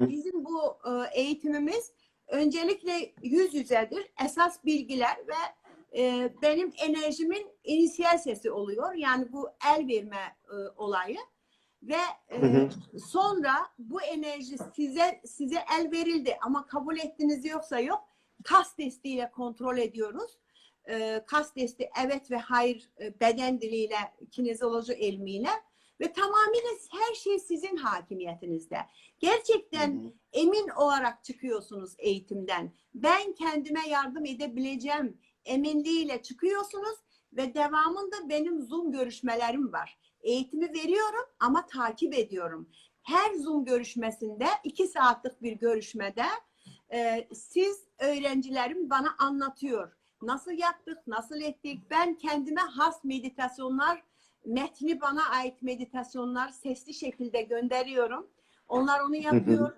Bizim bu e, eğitimimiz öncelikle yüz yüzedir. Esas bilgiler ve e, benim enerjimin inisiyal sesi oluyor. Yani bu el verme e, olayı. Ve e, Hı hı. sonra bu enerji size size el verildi ama kabul ettiniz yoksa yok. Kas testiyle kontrol ediyoruz. E, kas testi evet ve hayır e, beden diliyle, kinezoloji ilmiyle ve tamamıyla her şey sizin hakimiyetinizde. Gerçekten emin olarak çıkıyorsunuz eğitimden. Ben kendime yardım edebileceğim eminliğiyle çıkıyorsunuz ve devamında benim Zoom görüşmelerim var. Eğitimi veriyorum ama takip ediyorum. Her Zoom görüşmesinde iki saatlik bir görüşmede e, siz öğrencilerim bana anlatıyor. Nasıl yaptık, nasıl ettik? Ben kendime has meditasyonlar, metni bana ait meditasyonlar sesli şekilde gönderiyorum. Onlar onu yapıyor.